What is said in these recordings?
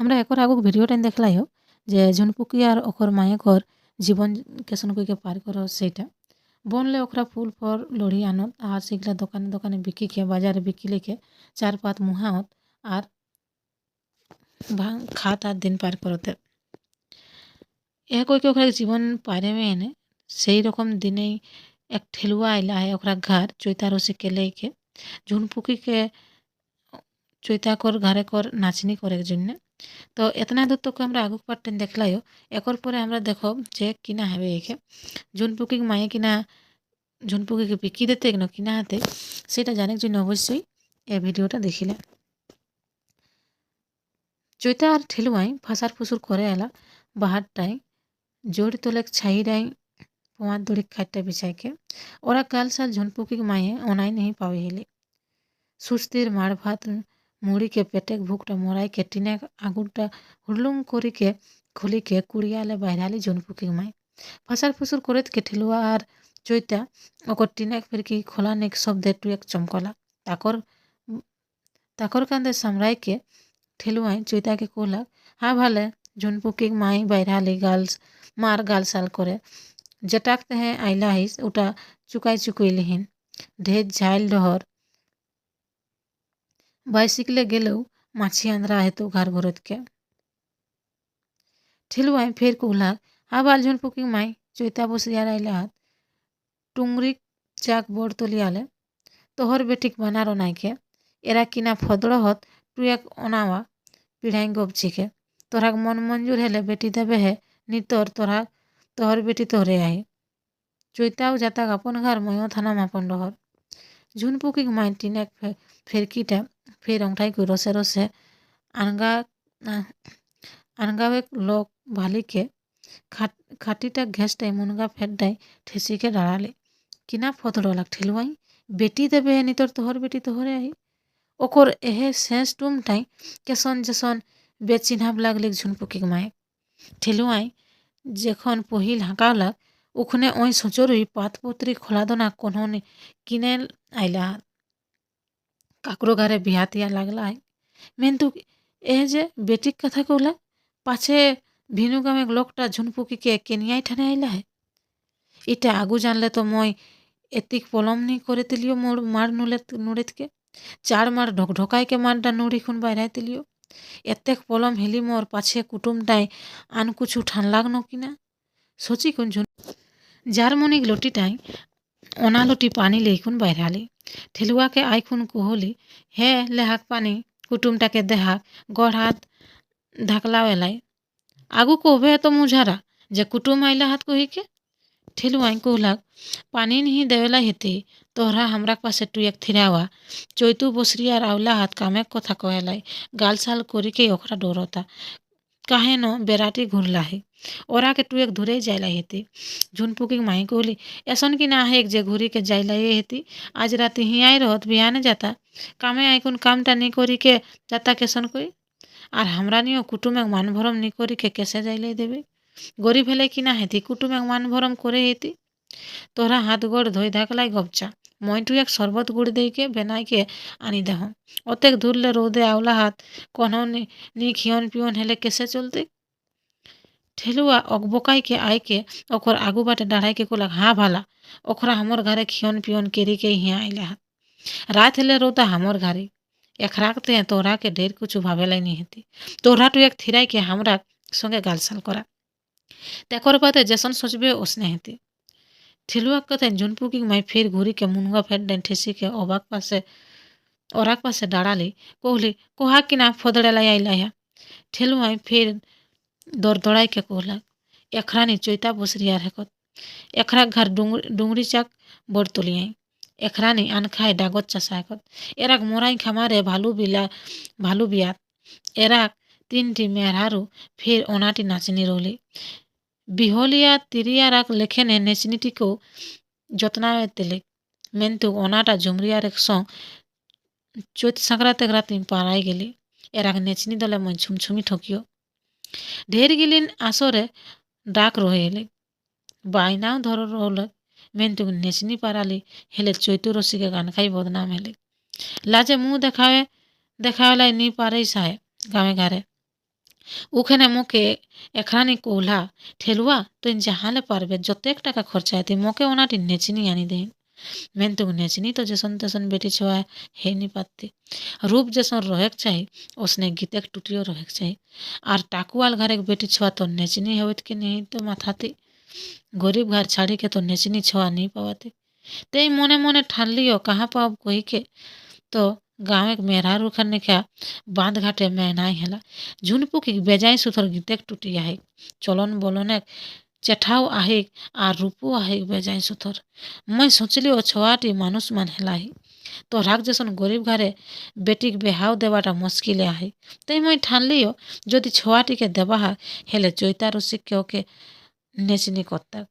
আমরা একর আগুক ভিডিওটা দেখলাই হোক যে ঝুনপুকি আর ওখর মায়েকর জীবন কেসন কইকে পার কর সেইটা বনলে ওখরা ফুল ফর লড়ি আনত আর সেগুলা দোকানে দোকানে বিক্রি খেয়ে বাজারে বিক্রি লিখে চার পাত মুহাওত আর খাত আর দিন পার করতে এ কইকে ওখরা জীবন পারে মেয়ে সেই রকম দিনেই এক ঠেলুয়া আইলা হয় ওখরা ঘর চৈতা রসি কেলেইকে ঝুনপুকিকে চৈতা কর ঘরে কর নাচনি করে জন্যে তো এতনা তোকে আমরা আগুক পাট্টেন দেখলাইও একর পরে আমরা দেখো যে কিনা হবে একে। ঝুনপুকি মায়ে কিনা ঝুনপুকিকে বিকি দিতে ন কিনা হাতে, সেটা জানার জন্য অবশ্যই এ ভিডিওটা দেখিলে। চৈতা আর ঠেলুয়াই ফাঁসার ফুসুর করে এলা বাহারটাই জোর তোলেক ছাইরাই পোয়ার দড়ি খাইটা বিছাইকে। ওরা কাল সাল ঝুনপুকি মায়ে অনাই নেই পাওয়া হেলে সুস্থির মার ভাত মুড়িকে পেটেক, ভুকটা মরাইকে টিনে আগুনটা হুড়লুম করিকে খুলিকে কুড়িয়ালে বাইরালি ঝুনপুকি মাই। ফাঁসার ফুসুর করে ঠেলুয়া আর চৈতা ওকর টিনেক ফিরকি খোলা নেক শব্দে টুয়েক চমকলা। তাকর তাকর কান্দে সামরাইকে ঠেলুয়াই চৈতাকে কোলাক হা ভালে ঝুনপুকি মাই বাইরালি গার্লস মার গালসাল করে যেটাকতে হ্যাঁ আইলা হিস ওটা চুকাই চুকুইলিহীন ঢের ঝাইল ডহর বাইসিকলে গেলেও মাছি আন্দ্রা হেতু ঘর ভরতকে। ঠেলুয়াই ফের কুহলাক আবার ঝুনপুকি মাই চৈতা বসিয়ার আইলা হাত টুংরিক চাক বড় তলিয়ালে তোহর বেটিক বানারো নাইকে এরা কিনা ফদড় হত টুয়েক অনাওয়া পিঢ়াই গপছিকে তোরাক মন মঞ্জুর হেলে বেটি দেবে হে, নিতর তোরা তোহর বেটি তোহরে আহি। চৈতাও যাতাক আপন ঘর ময়ও থানা মাপন ডহর। ঝুনপুকি মাই টিনেক ফেরকিটা ফের অংঠাই কই রসে রসে আনগা আনগাওয়েক লোক ভালিকে খাট খাটিটা ঘেসটাই মুনগা ফেরডাই ঠেসিকে দাঁড়ালে কিনা ফতড়লাক ঠেলুয়াই বেটি দেবে নিতর তোহর বেটি তোহরে আহি ওকর এহে শেষ টুমটাই কেসন যেসন বেচিনহাব লাগলিক ঝুনপুকিক মায়ে ঠেলুয়াই যখন পহিল হাঁকালাক ওখানে ওই সচরই পাতপত্রি খোলাদনা কোনহনে কিনে আইলা কাকরো ঘরে বিহাতিয়া লাগলা মেন্তু এ যে বেটিক কথা কৌলা পাছে ভিনু গামে লোকটা ঝুনপুকিকে কেনিয়াই ঠানে আইলা হে? ইটা আগু জানলে তো মই এতিক পলম নি করে তিলিও মোর মার নুলে নুড়িতকে, চার মার ঢক ঢকাইকে মারটা নুড়ি খুন বাইরাই তিলিও। এতেক পলম হেলি মোর পাছে কুটুমটাই আন কুছু ঠান লাগনো কিনা? সচি কোন ঝুন জার্মনিক লটিটাই অনালটি পানি লেইখুন বাইরালি ঠেলুয়াকে আইখুন কুহলি হে লেহাক পানি কুটুমটাকে দেহাক গড় হাত ঢাকলাও এলাই আগু কবে তো মুঝারা যে কুটুম আইলা হাত কহিকে ঠেলুয়াই कहलाक पानी नहीं देवेला हेते तोहरा हमरा पासे टुएक थिरावा চৈতু বসরিয়ার আওলা হাত কামেক কথা কহেলাই গালসাল করিকে ওখরা ডরতা কাহেন বেড়াটি ঘুরলা হে ওরাকে টুয়েক ধরে যাইলা হেতি ঝুনপুকি মাই कहली ऐसन की ना है एक जे घूरी के जाइला ये हेती आज राति ही आई रहत बिहाने जाता কামে আইকুন কামটা নি করিকে যাতা কেসন কই আর আমরা নিও কুটুমেক মান ভরম নি করিকে কেসে যাইলে দেবে গরিব হেলে কিনা হেতি কুটুমেক মান ভরম করে হেতি তোরা হাত গোড় ধই ধাকলাই গপচা মইটু এক শরবত গুড় দেইকে বেনাইকে আনি দেহ অতেক ধুরলে রোদে আওলা হাত কোন নি খিয়ন পিয়ন হেলে কেসে চলতে ಠेलुआ अगबोकाई के आइके ओकर आगू बाटे डढ़ाई के कुलक हाँ भला ओकरा हमर घरे खियन पियन केरी के हियाँ आइले हत रात हेले रोता हमर घरे एकराक ते तोहरा के ढेर कुछ भावेला नहीं हेती तोहरा टू एक थिराई के हमरा संगे गालसाल करा तेकर पाते जैसन सोचबे ओसने हेती ठेलुआ कते झुनपू की मैं फिर घूरी के मुनगा फेर डेन ठेसी के ओबाक पासे ओराक पासे डाड़ाली कोहली कोहा की ना फदड़े लाई आइला ठेलुआ फिर দরদড়াই কে কোহলাক এখরানি চৈতা বসরিয়ার হেকত এখরা ঘর ডুংরি চাক বড় তুলিয়াই এখরানি আনখায় ডাগত চাষা হেকত এরাক মোরাই খামারে ভালু বিলা ভালু বিয়াত এরাক তিনটি মেহারু ফের অনাটি নাচিনি রৌলি বিহলিয়া তিরিয়ারাক লেখেনে নেচনিটিকেও যত্নায় তেলে মেন্তু অনাটা জুমরিয়ার এক সং চৈত সাঁকড়াতে রাতি পারাই গেলি এরাক নেচিনি দলে মই ঝুমঝুমি ঠকিও ঢের গিলিন আসরে ডাক রহেলে, বাইনাও ধর রহলে মেন্তু নেচনি পারালি, হেলে চৈতু রসিকে গান খাই বদনাম হেলে লাজে মুখ দেখাবে দেখাওলাই নি পারেই সাহে গামে ঘরে উখানে মোকে এখানি কৌলা, ঠেলুয়া, তুই যাহালে পারবে, যতেক টাকা খরচা হেতি মোকে ওনাটি নেচিনি আনি দেন मेन तो उन्हें चीनी तो जैसन तैसन बेटी छुआ है नहीं पाती। रूप जैसन रहे के चाहिए, उसने गीते के टूटियो रहे के चाहिए। और टाकुआल घर एक बेटी छुआ तो नेचनी होत कि नहीं तो माथाती। गरीब घर छाड़ी के तो नेचनी छुआ नहीं पावाती। ते मोने मोने ठान लियो कहाँ पाओ कोई के? तो गाँव एक मेहरा रुखर ने क्या बाँध घाटे में नाई हेला। झुनपुक बेजाई सुथर गीते टूटिया है। चलन बोलन चेठाउ आहेक आर रूपो आहेक बेजाई सुथर। मैं सोचली, ओ छुआटी मानुष मान हेलाई তোহরাক যেসন গরিব ঘরে বেটিক বেহাও দেওয়াটা মুশকিলে আহে তাই মই ঠানলিও যদি ছোয়াটিকে দেওয়া হয় হেলে চৈতার শিক্ষে ওকে নেচনি করতাক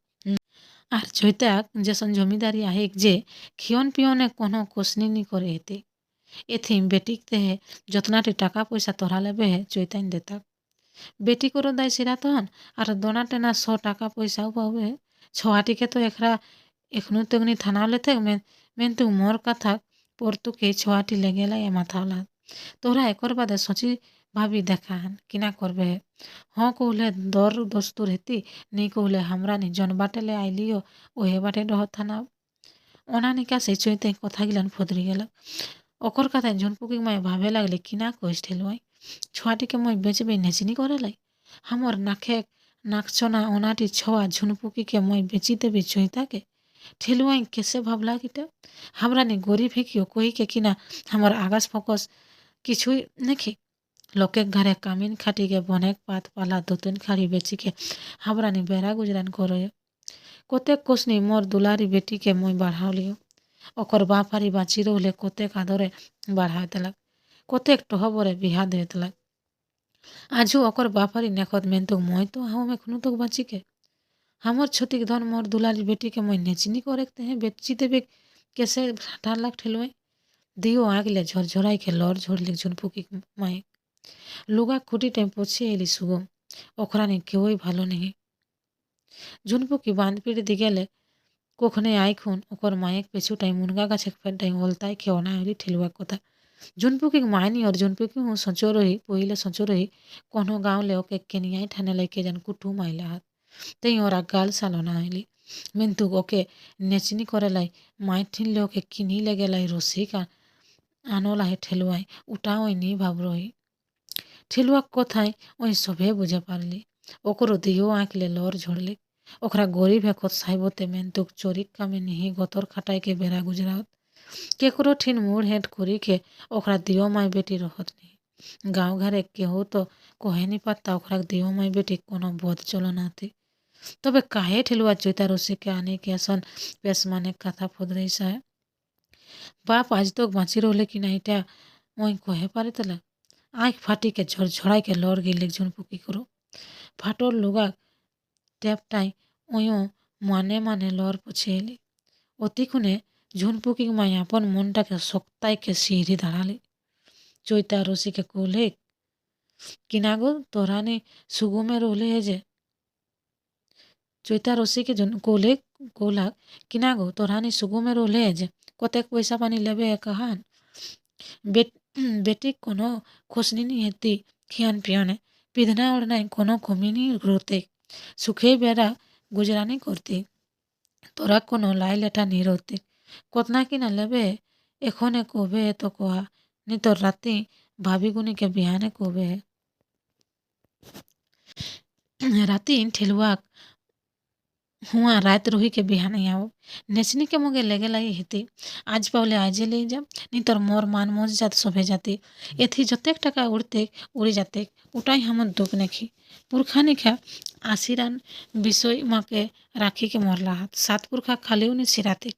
আর চৈতাক যেসন জমিদারি আহেক যে খিয়ন পিয়নে কোনো কোশনিনি করে হেতে এথিম বেটিক দেহে যতনাটি টাকা পয়সা তোরা লেবে হে চৈতাইন দেতাক ବେଟି କର ଦାଇ ସିରା ତହନ୍ ଆର୍ ଦନା ଟେନା ଶହ টাকা পয়সাও পাবে ছোয়াটিকে তো এখরা এখনও তো তেগনি থানা হলে থাক মেন তুক মোর কথা পরতুকে ছোয়াটি লেগেলা এ মাথাওলা তোরা একর বাদে সচি ভাবি দেখান, কিনা করবে হ কহলে দর দস্তুর হেতি নেই কহলে হামরানি জন বাটেলে আইলিও ওহে বাটে রহ থানা। ওনা নিকা সেই চৈতে কথা গেলেন ফদরি গেল। অকর কথায় ঝুনপুকি মায় ভাবে লাগলে, কিনা কইস ঠেলুয়াই ଛୁଆଟିକେ ମୁଇଁ ବେଚ୍ବେ ନେଚିନି କରଲେ ଆମର୍ ନାଖେ ନାକଚନା ଅନାଟି ଛୁଆ ଝୁନପୁକିକେ ମୁଇଁ ବେଚିଦେବି ଚୁଇଁତାକେ ଠେଲୁଆଇଁ କେସେ ଭାବଲା କିଟା ହାମରାନି ଗରିବ ହେଇକି କହିକେ କିନା ଆମର୍ ଆଗାସ ଫକସ୍ কিছুই নেখি? লোকের ঘরে কামিন খাটিকে বনেক পাত পালা দুতিন খাড়ি বেচিকে হামরানি বেড়া গুজরান করয় কোতে কোসনি মোর দুলারি বেটিকে বাড়াও লিও। অকর বাপারি বাঁচি রহলে কোতে কাদরে বাড়াই দেলাক কতেক টহবরে বিহা দিয়ে দেলাক আজও ওকর বাপারি নেখত মেন্তুক মই তো হাও এখনো তোক বাঁচিকে हमर छोटिक धन मोर दुलारी बेटी के मैं नेचनी करते हैं बेची देवे कैसे ठान लाख ठेलुए दियो আগলে ঝরঝরাই খে লর ঝরলে ঝুনপুকি মায়ে লুগা খুঁটি টাইম পছিয়ে এলি সুগম ওখরানি কেউই ভালো নেই ঝুনপুকি বাঁধ পিড়ি দি গেলে কোখনে আইখুন ওকর মায়েক পেছু টাইম মুনগা গাছে ফের টাইম ওলতাই খেও না হইলি ঠেলুয়া কথা ঝুনপুকি মায়নি और ঝুনপুকি हूँ सचो रही पहिले सचो रही कोनो गाँव ले ओके केनियाई ठाने लेके जन कुटुम आइला हाथ তেই ওরা গাল সালো না হইলি কিন্তু ওকে নেচনি করে লাই মাই ঠিনলে ওকে কিনি লেগে লাই রসিক আনো লাই ঠেলুয়াই উঠা ওই নি ভাব রহি ঠেলুয়া কোথায় ওই সবে বুঝে পারলি ওকরও দিও আঁকলে লর ঝড়লে ওকরা গরিব হেকত সাইবতে মেন্তুক চরিক কামে নিহি গতর খাটাইকে বেড়া গুজরাত কেকরো ঠিন মুড় হেঁট করিকে ওকরা দিও মাই বেটি রহত নি গাঁव ঘরে কেউ তো কহেনি পাত্তা ওকরা দিও মাই বেটি কোনো বোধ চলো নাতে তবে কাহে ঠেলুয়া চৈতা রসিকে আনে কে আসন বেশ মানে কথা ফদরাই সাহে বাপ আজ তো বাঁচি রহলে কি না এটা ওই কহে পারে তাহলে আঁখ ফাটিকে ঝড়ঝড়াইকে লড় গেলে ঝুনপুকি করো ফাটোর লুগা ট্যাপটাই ওয়ো মানে মানে লড় পছে এলি অতিক্ষণে ঝুনপুকি মাই আপন মনটাকে শক্তাইকে সিঁড়ি দাঁড়ালে। চৈতা রসিকে কোলে কিনা গো তোরানে সুগমে রোলে যে। চৈতা রসিকে কোলে কোলা কিনা গো তোরানি সুগমে রোলে যে। কতেক পয়সা পানি লেবে কাহান বেটি কোনো খোসনি নি হেতি খিয়ান পিয়নে। পিধনা ওড়নায় কোনো কমিনি রোতে সুখে বেড়া গুজরানি করতে। তোরা কোনো লাই লেঠা নি রোতে। कतना कि ना ᱠᱚᱛᱱᱟᱠᱤᱱ ᱟᱞᱮᱵᱮ ᱮᱠᱷᱚᱱᱮ ᱠᱚᱵᱮ ᱛᱚᱠᱚᱣᱟ ᱱᱤᱛᱚᱜ ᱨᱟᱛᱮ भाभीगुनी के बिहाने कोबे राति राती ठेलुआ हुआ रात रोही के बिहान आओ नेचनी के मुगे लेगे लगे हेती आज पावले आजे ले जा नहीं तोर मोर मान मोज जात शोभे जाती एथी जतेक टका उड़ते उड़ी जाते उटाई हम दुख नेखी पुरखा नेखा आशीरान विषय माँ के राखी के मोर लाहत सात पुरखा खाली उन्हें सिराते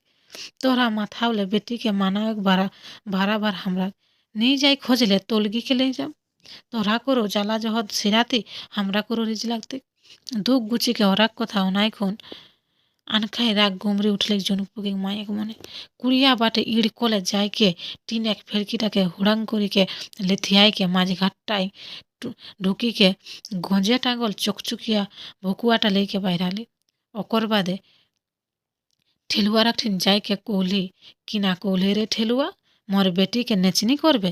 তোরা মাথা হলে বেটিকে মানা এক ভাড়া ভাড়া বার আমরা नहीं যাই খোঁজলে তলগি के ले जा তোরা করো জ্বালা জহদ সিরাতে আমরা করো রিজ লাগতে দুঃখ গুছিকে ওরাক কথা অনাইক্ষণ আনখাই রাগ গুমরি উঠলে জনপুকে মায়েক মনে কুড়িয়া বাটে ইড় কলে যাইকে টিন এক ফেরকিটাকে হুড়াং করিকে লেথিয়াইকে মাঝ ঘাটটাই ঢুকিকে গঁজে টাঙ্গল চকচুকিয়া ভকুয়াটা লেকে বাইরালি অকর বাদে ঠেলুয়া রাখঠিন যাইকে কৌলি কিনা কৌলি রে ঠেলুয়া মোর বেটিকে নেচনি করবে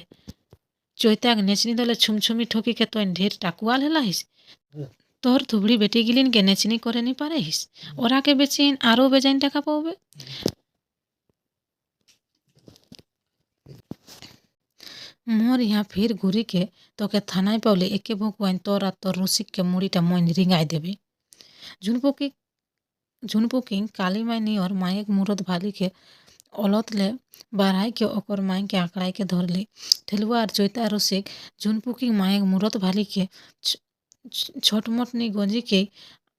চৈতাক নেচনি দলে ছুমছুমি ঠকিকে তোন ঢের টাকুয়াল হেলাহিস তোর থুবড়ি বেটি গিলিনকে নেচনি করে নি পারেহিস ওরাকে বেচিন আরও বেজাইন টাকা পাবে মোর ইহা ফির ঘুরিকে তোকে থানায় পাওলে একে ভোকুয়াইন তোর আর তোর রসিককে মুড়িটা মইন রিঙাই দেবে ঝুনপুকি ঝুনপুকি কালিমাই নিয়র মায়েক মুরত ভালিকে অলতলে বাড়াইকে অকর মাইকে আঁকড়াইকে ধরলি। ঠেলুয়া আর চৈতা রসিক ঝুনপুকি মায়েক মুরত ভালিকে ছটমটনি গঞ্জিকে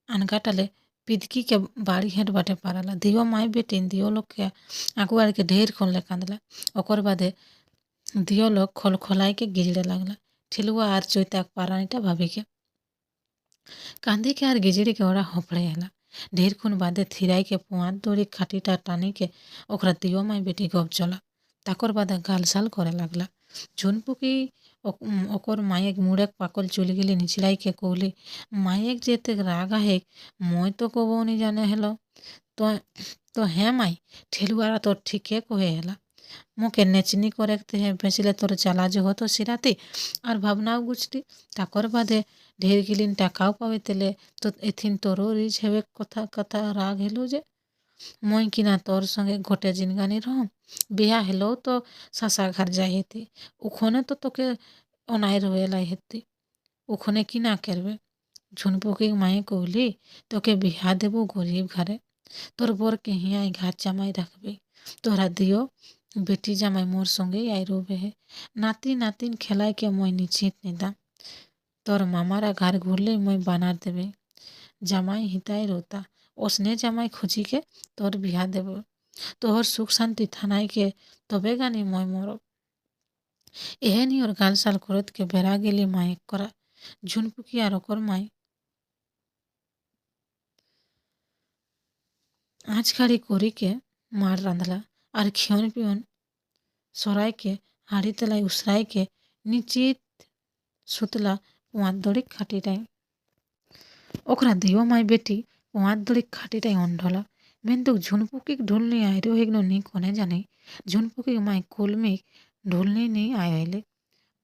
আনকাটালে পিদকিকে বাড়ি হেঁট বাটে পারালা। দিও মাই বেটিন, দিও লোককে আকুয়ারকে ঢের খনলে কাঁদলা। অকর বাদে দিও লোক খল খলাইকে গিজড়ে লাগলা। ঠেলুয়া আর চৈতাক পারানিটা ভাবিকে। কান্দিকে আর গিজড়িকে ওরা হপড়ে এলা। ঢেরক্ষণ বাদে থিরাইকে পোঁয়ার দড়ি খাটিটা টানিকে ওকরা দিও মাই বেটি গপ চলা তাকর বাদে গালসাল করে লাগলা ঝুনপুকি ওকর মায়েক মুড়েক পাকল চলে গেলে নিচড়াইকে কৌলি মায়েক যেতে রাগ আহেক মই তো কবনি জানে হেল তো তো হ্যাঁ মাই ঠেলুয়ারা তোর ঠিকে কহে হেলা মোকে নেচনি করে ভেসিলে তোর চালা যে হতো সিরাতে আর ভাবনাও গুছটি তাকর বাদে ঢের গিলিন টাকাও পাবে তেলে। তো এথিন তোরও রিচ হেবে কথা কথা রাগ হেলো যে। মই কিনা তোর সঙ্গে ঘটে জিনগানি রহম? বিয়া হেলেও তো শাসা ঘর যাই হেতি। ওখানে তো তোকে অনাই রয়েলাই হেতি। ওখানে কি না করবে? ঝুনপুকি মায়ে কহলি তোকে বিহা দেবো গরিব ঘরে তোর বরকে হিয়াই ঘাট জামাই রাখবে। তোরা দিও বেটি জামাই মোর সঙ্গেই আই রবে হে। নাতি নাতিন খেলাইকে মই নিশ্চিত নিদাম তোর মামারা ঘর ঘুরলেই মই বানার দেবে। জামাই হিতাই রোতা। ওসনে জামাই খুঁজিকে তোর বিহা দেব। তোর সুখ শান্তি থানাইকে তবে গানি মই মর এহেনি ওর গাল সাল করতকে বেড়া গেলি মায়েক করা। ঝুনপুকি আর ওকর মাই। আঁচ খাড়ি করিকে মার রাঁধলা। আর খেয়ন পিয়ন সরাইকে, হাড়ি তেলায় উসরাইকে নিচিত সুতলা পোঁয়ার দড়ি খাটিটাই ওখরা দেও মাই বেটি পোঁয়ার দড়ি খাটিটাই অন্ঢলা মেন্দুক ঝুনপুকিক ঢোল নিয়ে আয় রেও হেগনো নি কনে জানে। ঝুনপুকিক মাই কোলমিক ঢোল নিয়ে নেই আয় আইলে।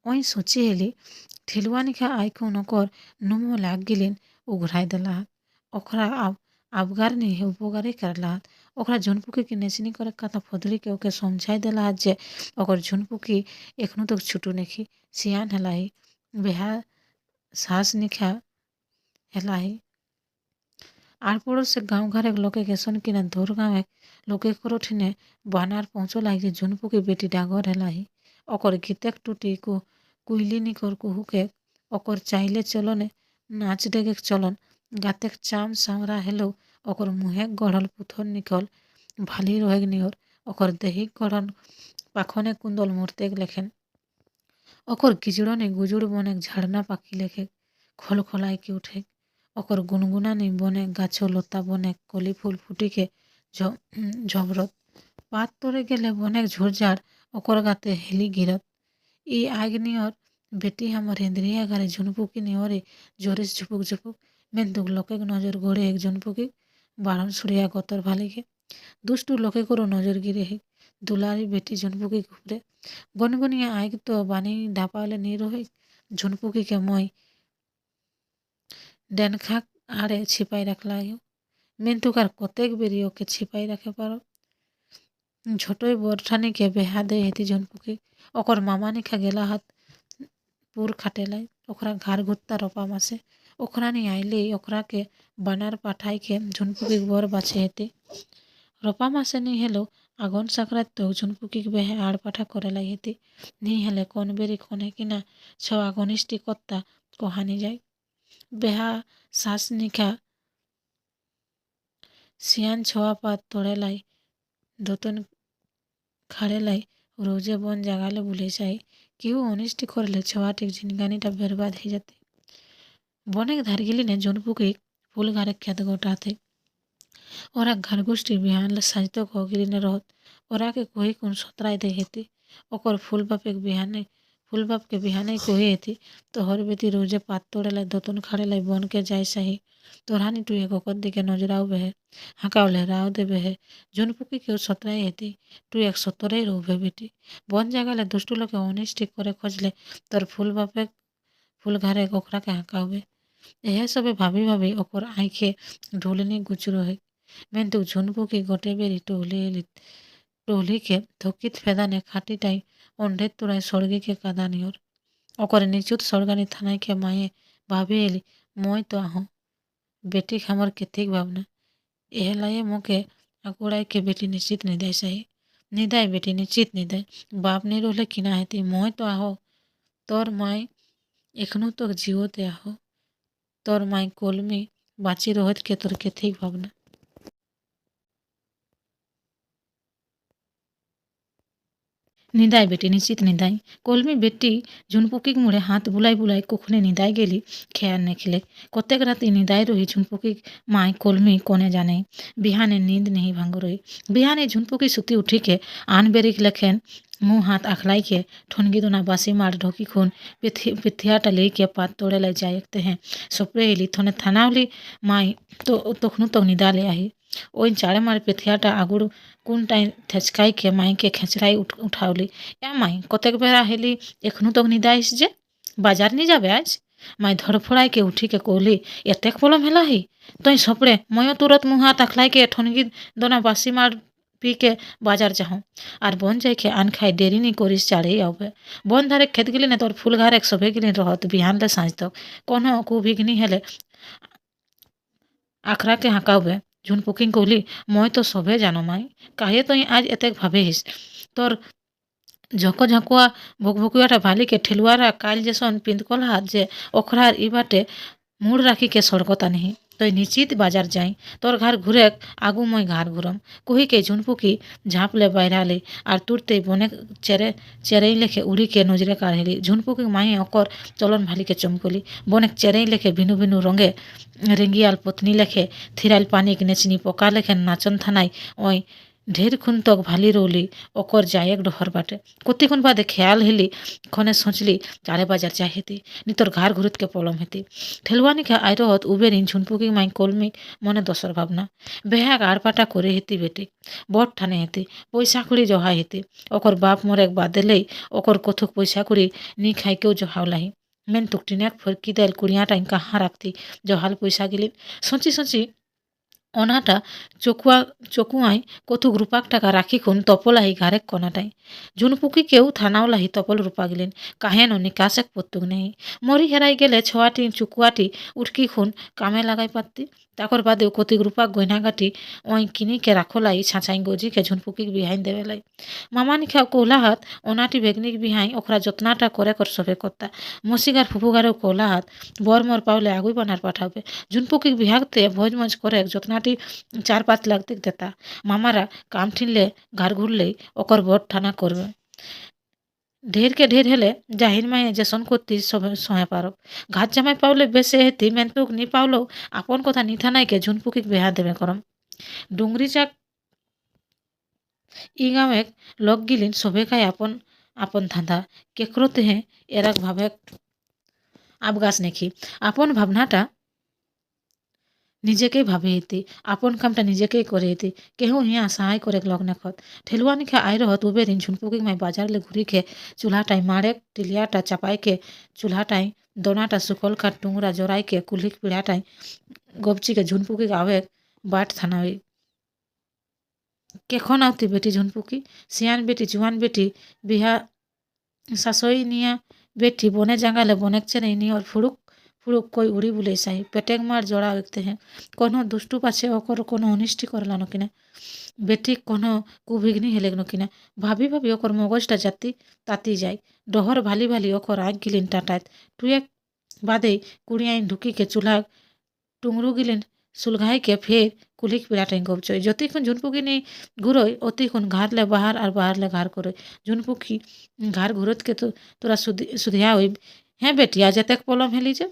ওই সচি হেলে ঠেলুয়ানিখা আইকো নকর নুম লাগ গেলেন উঘরাই দেলা ওখরা আব আবগার নিয়ে উপকারে কারলাত। ओकरा झुनपुकी के नेचनी करे कथा फदरी के ओके समझाई देला जे ओकर झुनपुकी एखनो तक छुटू नेखी सियान हेलाई बेहा শ্বাস নিখা হেলাহি আর পড়োসে গাঁও ঘরে লোকে গেছন কিনা দূর গাঁৱে লোকে করঠিনে বানার পৌঁছো লাগছে ঝুনপুকি বেটি ডাগর হেলাহি অকর গীতেক টুটি কু কুইলি নিকর কুহুকে অকর চাইলে চলনে নাচ ডেগে চলন গাতেক চাম সামরা হেলেও অকর মুহে গড়ল পুথর নিকল ভালি রহেগ নিহর অকর দেহিক গড়ন পাখনে কুন্দল মূর্তেক লেখেন অকর গিজড়নে গুজুড় বনে ঝাড়না পাখি লেখে খল খলাইকে উঠে অকর গুনগুনানি বনে গাছ লতা বনে কলি ফুল ফুটিকে ঝবরত পাত তরে গেলে বনেক ঝুরঝাড় অকর গাতে হেলি গিরত ই আগ্নিয়র বেটি আমার হেন্দ্রিয়া গারে ঝুনপুকি নিহরে জোরে ঝুপুক ঝুপুক মেন্দুক লোকেক নজর গড়ে এক ঝুনপুকি বাড়ন সুরিয়া গতর ভালিকে। দুষ্টু লোকে করো নজর গিরে হেক দুলারি বেটি ঝুনপুকি ঘুরে। গনগনিয়া আইক তো বানি ঢাপালে নিরোহে ঝুনপুকিকে মই ডেনখাক আড়ে ছিপাই রাখলা মেন্তুকার কতেক বেরি ওকে ছিপাই রাখে পারো। ছোটই বরঠানিকে বেহা দে হেতি ঝুনপুকি। ওকর মামানিখা গেলা হাত পুর খাটেলাই। ওকরা ঘাড় ঘুরতা রপা মাসে ওখরা নি আইলে ওকরাকে বানার পাঠাইকে ঝুনপুকি বর বাছে হেঁটে রপা মাসে নি হেলো আগুন সাকরাত তো ঝুনপুকি বেহে আড় পাঠা করে লাই হেতি নি হেলে কোন বেরি কোনে কিনা ছ আগনিষ্টি কর্তা কহানি যায় বেহা শ্বাস নিখা সিয়ান ছোয়া পাত তোড়ে লাই দতন খাড়ে লাই রোজে বন জাগালে ভুলে যাই কেউ অনিষ্টি করলে ছোয়াটিক ঝিনগানিটা বরবাদ হয়ে যেতে বনেক ধার গেলিনে জনপুকে ফুল ঘরে খেত গোটাতে ওরা ঘর গোষ্ঠী বিহান সাজত কগিরিনে রহত ওরাকে কহি কোন সতরাই দে হেতে ওকর ফুল বাপেক বিহানে फूल बाप के बिहाने कोहे थी तोहर बेटी रोजे पात तोड़े लाई दतन खाड़े लाई बन के जाय सही तोरानी टू एक ओकर दिके नजराव बेहे হাঁকাও লেহরাও দেবে হে জুনপুকি কেউ সতরাই হেতি তুই এক সতরেই রহবে বেটি বন জাগালে দুষ্টু লোকে অনিষ্টি করে খোঁজলে তোর ফুল বাপে ফুল ঘরে ওখরাকে হাঁকাবে यह सब भाभी भाभी ओकर आँखे ढोलने गुजर मेन्तु झुनबुक गोटे बेरी टहली टहली के थकित फेदाने खाटी टाई ओंडे तुराई सड़गी के कादानियर ओकर निचुत स्वर्गानी थाना के माये भाभी एली मई तो आह बेटी खामर केतिक भावना यह लाइए मोके आगुड़ाए के बेटी निश्चित निदाय सही निदाय बेटी निश्चित निदाय बाप नहीं रोले किना है ती मई तो आहो तोर माय एखनू तो जीवते आहो তোর মাই কলমি বাঁচি রহত কে তোর কেথিক ভাবনা। নিদায় বেটি নিশ্চিত নিদায় কলমি বেটি ঝুনপুকিক মুড়ে হাত বুলাই বুলাই কুখনে নিদায় গেলি খেয়ার নেখিলে কতেক রাতি নিদায় রহি ঝুনপুকিক মাই কলমি কোনে জানে বিহানে नींद नहीं भांग रही बिहाने झुनपुकी सुती उठी के आन बेरिक लेखेन मुंह हाथ अखलाई के ठोनगी दोना बासी मार ढोकी खून पिथि पिथियाटा ले के पात तोड़े लाई जायकते हैं सोपरे हिली थोने थानावली माई तो तखनु तो निदा ले आही ওই চাড়ে মারে পেথিয়াটা আগুড় কোন টাইম থেচকাই কে মাইকে খেঁচড়াই উঠ উঠাওলি এ মাই কতেক বেড়া হেলি এখনও তো নিদাইস যে বাজার নি যাবে আজ মাই ধরফড়াই কে উঠি কে কৌলি এতেক পলম হেলাহি তই সপড়ে ময় তুরত মুহা তাকলাই কে ঠনগি দোনা বাসি মার পি কে বাজার যাহ আর বন যাই খে আন খাই দেরি নি করিস চাড়েই আবে বন ধারে খেত গেলি না তোর ফুল ঘারে সবে গেলি রহত বিহানলে সাঁজ তক কোনো কুভিঘনি হেলে আখরাকে হাঁকাবে ঝুনপুকিং কলি মই তো সবে জানো মাই কাহে তই আজ এতেক ভাবেহিস তোর ঝক ঝকুয়া ভুকভুকিয়াটা ভালিকে ঠেলুয়ারা কাল যেসন পিন্দকল হাত যে অখরার ইবাটে মুড় রাখিকে সড়কতা নেহি তই নিশ্চিত বাজার যাই। তোর ঘর ঘুরে আগু মই ঘর ঘুরম। কহিকে ঝুনপুকি ঝাঁপলে বাইরালে আর তুরতে বনে চেরে, চেরেই লেখে উড়িকে নজরে কাঢ়েলি। ঝুনপুকি মায়ে অকর চলন ভালিকে চমকলি। বনেক চেরেই লেখে ভিনু ভিনু রঙে রেঙ্গিয়াল পত্নী লেখে থিরাইল পানিক নেচনি পকা লেখেন নাচন থানায় ওই তক ভালি রৌলি ওকর যায়েক ডহর বাটে কতিক্ষণ বাদে খেয়াল হেলি ক্ষণে সোচলি চারে বাজার যাই হেতি নি তোর ঘাড় ঘুরুতকে পলম হেতি ঠেলুয়ানি খে আইরহত উবেরিন ঝুনপুকি মাই কলমিক মনে দশর ভাবনা বেহাক আড়পাটা করে হেতি বেটি বট ঠানে হেতি পয়সা কুড়ি জহা হেতি ওকর বাপ মরেক বাদেলেই ওকর কথুক পয়সা কুড়ি নি খাইকেও জহাওলাহি মেন তুকটিনাক ফরকি দেল কুড়িয়া টাইম কাহা রাখতি জহাল পয়সা গিলিন সঁচি সঁচি অনাটা চকুয়া চকুয়াই কতু রূপাক টাকা রাখিখুন তপলাহি ঘারেক কনাটাই ঝুনপুকি কেউ থানাওলাহি তপল রূপা গেলেন কাহেন নিকাশেক পত্তুক নেই মরি হেরাই গেলে ছোয়াটি চুকুয়াটি উঠকি খুন কামে লাগাই পাত্তি। তাকর বাদেও কতিক রূপাক গয়নাগাটি ওই কিনিকে রাখলাই ছাঁচাই গজিকে ঝুনপুকিক বিহাইন দেবেলাই। মামানি খাও কৌলাহাত অনাটি বেগনিক বিহাই ওখরা যত্নাটা করে কর সবে কর্তা। মসিগার ফুফুগারেও কৌলাহাত বর মর পাওলে আগুই বানার পাঠাবে। ঝুনপুকিক বিহাগতে ভোজ মজ করে যত্নাটি চার পাঁচ লাগতে দেতা। মামারা কাম ঠিনলে ঘর ঘুরলেই ওকর বট ঠানা করবে। ঢেরকে ঢের হেলে জাহির মায়ে যেসন করতি সহে পারব ঘাট জামাই পাওলে বেসে হেতি মেন্তুক নি পাওলেও আপন কথা নিথা নাইকে ঝুনপুকিক বেহা দেবে করম। ডুংরি চাক ই গাঁৱেক লগ গিলিন সবে খাই আপন আপন ধাঁধা কেকরতে হে এরাক ভাবে আবগাছ নেখি। আপন ভাবনাটা নিজেকেই ভাবি হেতি আপন কামটা নিজেকেই করে হেতি কেহু হিয়া সাহাই করে লগ নেখত ঠেলুয়ানি খে আই রহত উবেরিন ঝুনপুকি মাই বাজারলে ঘুরি খে চুলাটাই মারেক টিলিয়াটা চাপাইকে চুলাটাই দোনাটা সুকল কাঠ টুংরা জোড়াইকে কুলিক পিড়াটাই গপচিকে ঝুনপুকি আবেগ বাট থানাই। কেখন আওতি বেটি ঝুনপুকি? সিয়ান বেটি, জুয়ান বেটি, বিহা শাসই নিয়া বেটি, বনে জাঙ্গালে বনেক চেনে নিয়র ফুড়ুক কই উড়ি বুলে সাই পেটেক মার জোড়া দেখতে হ্যাঁ কোনো দুষ্টু পাছে ওকর কোনো অনিষ্টি করলানো কিনা বেটি কোনো কুবিঘ্নি হেলেগনো কিনা ভাবি ভাবি ওকর মগজটা জাতি তাতি যায়। ডহর ভালি ভালি ওকর আগ গিলিন টাটাত টুয়েক বাদে কুড়িয়াইন ঢুকিকে চুলা টুংরু গিলিন সুলঘাইকে ফের কুলিক পিড়াটাই গপচয় যতক্ষণ ঝুনপুকি নেই ঘুরোয় অতিক্ষণ ঘাড়লে বাহার আর বাহারলে ঘাড় করে ঝুনপুকি ঘাড় ঘুরতকে তো তোরা সুধি সুধিয়া হই হ্যাঁ বেটি, আজ এতেক পলম হেলি যে।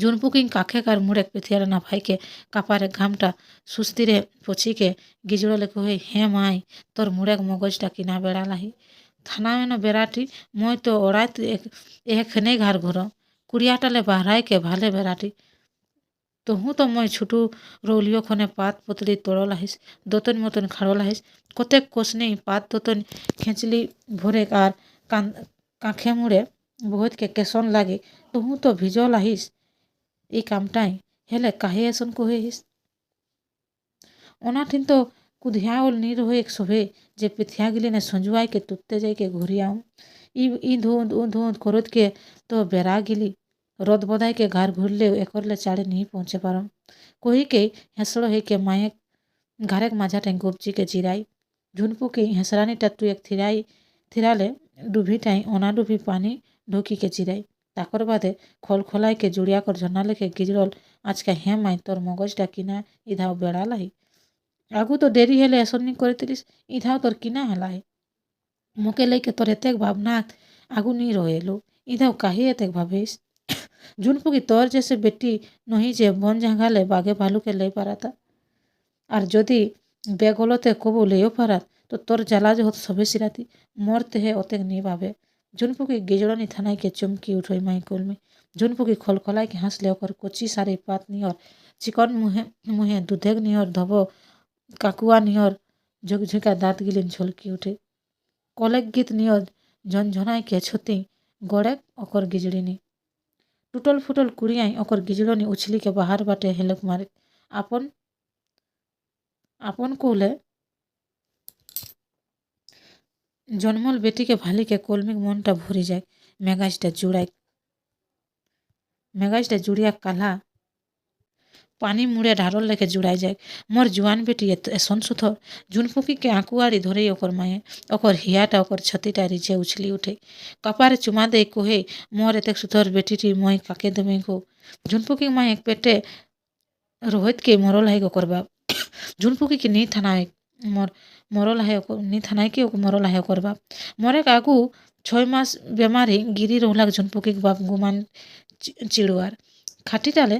ঝুনপুকিং কাখেকার মুড়েক পেথিয়ারা না ভাইকে কাপারে ঘামটা সুস্তিরে পছিকে গিজড়লে কহে হে মাই, তোর মুড়েক মগজটা কিনা বেড়ালাহি থানামেন বেড়াটি, মই তো ওড়াইত এখানে ঘর। ঘর কুড়িয়াটালে বাহরাইকে ভালে বেড়াটি। তহু তো মই ছুটু রৌলিও খনে পাত পতলি তোড়ল আহিস দতন মতন খাড়ল আহিস কতেক কোষ নেই, পাত দতন খেঁচলি ভরে আর কাঁখে মুড়ে বহুতকে কেসন লাগে। তহু তো ভিজল আহিস ଇ କାମଟାଇଁ ହେଲେ କାହିଁ ଏସନ୍ କୁହେଇସ୍ ଅନାଠିନ୍ ତ କୁଧିଆ ଓଲ୍ ନି ରହେ ଏକ ଶୋଭେ ଯେ ପିଥିଆ ଗିଲିନେ ସଞ୍ଜୁଆଇକେ ତୁପ୍ତେ ଯାଇକେ ଘୁରି ଆଉଁ ଇ ଇ ଧୋଁ ଧୋଁ କରତ୍କେ ତ ବେରା ଗିଲି ରଦ୍ ବଦାଇକେ ଘାର୍ ଘୁରିଲେ ଏକରଲେ ଚାଡ଼େ ନେଇ ପହଞ୍ଚେ ପାରନ୍ କହିକେ ହେଁସଳ ହେଇକେ ମାଏ ଘାରେକ ମାଝାଟେ ଗୋପଚିକେ ଜିରାଇ ଝୁନପୁକି ହେଁସରାନିଟା ତୁଏକ୍ ଥିରାଇ ଥିରାଲେ ଡୁଭିଟାଇଁ ଅନା ଡୁଭି ପାନି ଢୋକିକେ ଜିରାଇ ঢুকিকে চিরাই তাকর বাদে খোল খোলাইকে জুড়িয়া কর ঝর্ণা লেখে গিজরল, আজকে হ্যাঁ মাই, তোর মগজটা কিনা, ইধাও বেড়ালাই আগু তো ডেরি হেলে এসনি করিতিলিস, ইধাও তোর কিনা হেলাই মোকে লইকে তোর এতেক ভাবনা আগু নি রহেলো ইধাও কাহি এতেক ভাবিস। ঝুনপুকি তোর জেসে বেটি, নহি যে বন ঝাঙ্গালে বাঘে ভালুকে লই পারাতা। আর যদি বেগলতে কবু লইও পারাত, তো তোর জ্বালা যে হতো সবে সিরাতি, মরতে হে অতেক নি ভাবে। ঝুনপুকি গিজড়নি থানাইকে চমকি উঠই মাই কলমি ঝুনপুকি খলখলাইকে হাসলে ওকর কচি সারি পাত নিয়র চিকন মুহে মুহে দুধেক নিয়র ধব কাকুয়া নিয়র ঝুকঝুকা দাঁত গিলিন ঝলকি উঠে কলেক গীত নিয়র ঝনঝনাইকে ছতি গড়েক অকর গিজড়িনি टूटल फुटल कुड़ियाई ओकर गिजड़नी उछली के बाहर बाटे हेलक मारे आपन আপন কৌলে জন্মল বেটিকে ভালিকে কলমিক মনটা ভরে যায়, মেগাজটা জুড়ায়, মেগাজটা জুড়িয়া কালা, পানি মুড়ে ঢারল লেখে জুড়াই যায়। মোর জুয়ান বেটি এসন সুথর ঝুনফুকিকে আঁকুয়ারি ধরেই ওকর মায়ে ওকর হিয়াটা ওকর ছতিটা রিঝে উছলি উঠে। কপারে চুমা দেই কোহে, মোর এতেক সুথর বেটিটি মই কাকে দেবে গো? ঝুনফুকি মায়ে পেটে রোহিতকে মরল হাই ওকর বাপ। ঝুনফুকিকে নি থানায় মোর ମର ଲାହ୍ୟ ନିଥାନାଇ କି ମର ଲାହ୍ୟ କର୍ବା ମରେ କାହାକୁ ଛଅ ମାସ ବେମାରୀ ଗିରି ରହଲାକ ଝୁନପୁକି ବାପ ଗୁମାନ ଚିଡ଼ୁଆର ଖାଟିଟାଲେ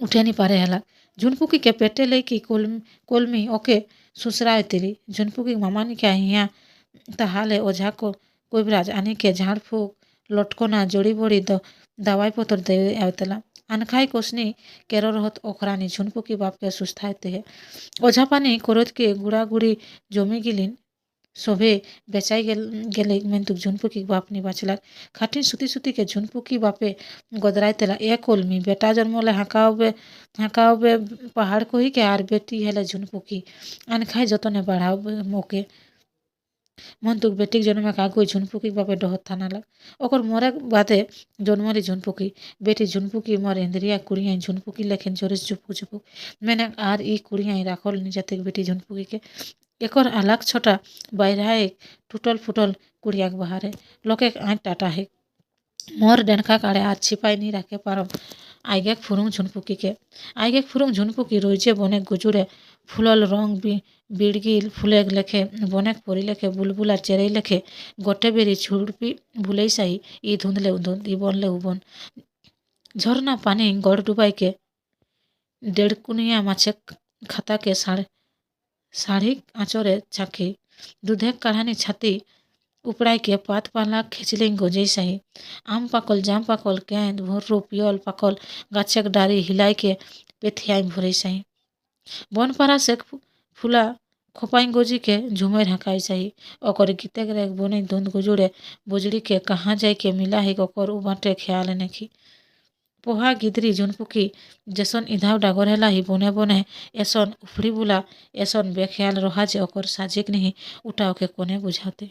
ଉଠେନି ପାରେ ହେଲା ଝୁନପୁକିକେ ପେଟେ ଲେଇକି କୋଲମି ଓକେ ଶୁଶ୍ରାଇଥିଲି ଝୁନପୁକି ମାମାନିକେ ହିଆଁ ତାହେଲେ ଓଝାକ କୋଇବରାଜ ଆନିକେ ଝାଡ଼ଫୁକ ଲଟକନା ଜଡ଼ିବଡ଼ି ଦାବାଇ ପତର ଦେଇ ଆଉଥିଲା দেই আইতলা আনখাই কোসনি কেরো রহত ওখরানি ঝুনপুকি বাপকে সুস্থাইতে হে। ওঝা পানি করতকে গুড়া গুড়ি জমি গিলিন, শোভে বেচাই গেলে মেন্তুক ঝুনপুকি বাপ নি বাঁচলাক। খাটিন সুতি সুতিকে ঝুনপুকি বাপে গদরাইতেলা এ কলমি, বেটা জন্মলে হাঁকাওবে হাঁকাওবে পাহাড় কহিকে, আর বেটি হেলে ঝুনপুকি আন খাই যতনে বাড়াওবে মোকে। মন্তুক বেটিক জন্মে কাগুই ঝুনপুকি বাপে ডহত থানালাক ওকর মরে বাদে জন্মলি ঝুনপুকি। বেটি ঝুনপুকি মর ইন্দ্রিয়া কুড়িয়াই ঝুনপুকি লেখেন চোরিস চুপুক চুপুক মেনে আর ই কুড়িয়াই রাখল নিজাতিক বেটি ঝুনপুকিকে। একর আলাক ছটা বাইরায় টুটল ফুটল কুড়িয়াক বাহারে। লোকে আঁট টাটা হে। মোর ডেনকা কাড়ে আর ছিপাই নি রাখে পারম। আইগেক ফুরুং ঝুনপুকিকে। আইগেক ফুরুং ঝুনপুকি রইছে বনেক গুজুরে ফুলল রং বিড়গিল ফুলেক লেখে, বনেক পরি লেখে, বুলবুলা চেরেই লেখে, গোটে বেরি ছুড়পি ভুলেই সাই, ই ধুঁধলে উধুঁধ ই বনলে উবন ঝর্ণা পানি গড় ডুবাইকে দেড়কুনিয়া মাছে খাতাকে শাড়ি আঁচরে ছাঁকি দুধেক কাঢ়ানি ছাতি উপড়াইকে পাত পালা খিচলেই গজেই সাহি আম পাকল, জাম পাকল, কেঁদ ভর্রু পিয়ল পাকল, গাছেক ডারি হিলাইকে পেথিয়াই ভরেই সাহি বনপাড়া শেখ ফুলা खोपाइगोजी के झूमे हकाई सही ओकर गीतक रेख बोने धुंध गुजुड़े बुजड़ी के कहाँ जाय के मिला ही ओकर बाटे ख्याल नहीं पोहा गिदरी झुनपुकी जसन इधाव डागर हेला ही बने बने एसन उफड़ी बुला एसन बेख्याल रहा जे ओकर साजिक नहीं उठाओ के कोने बुझाते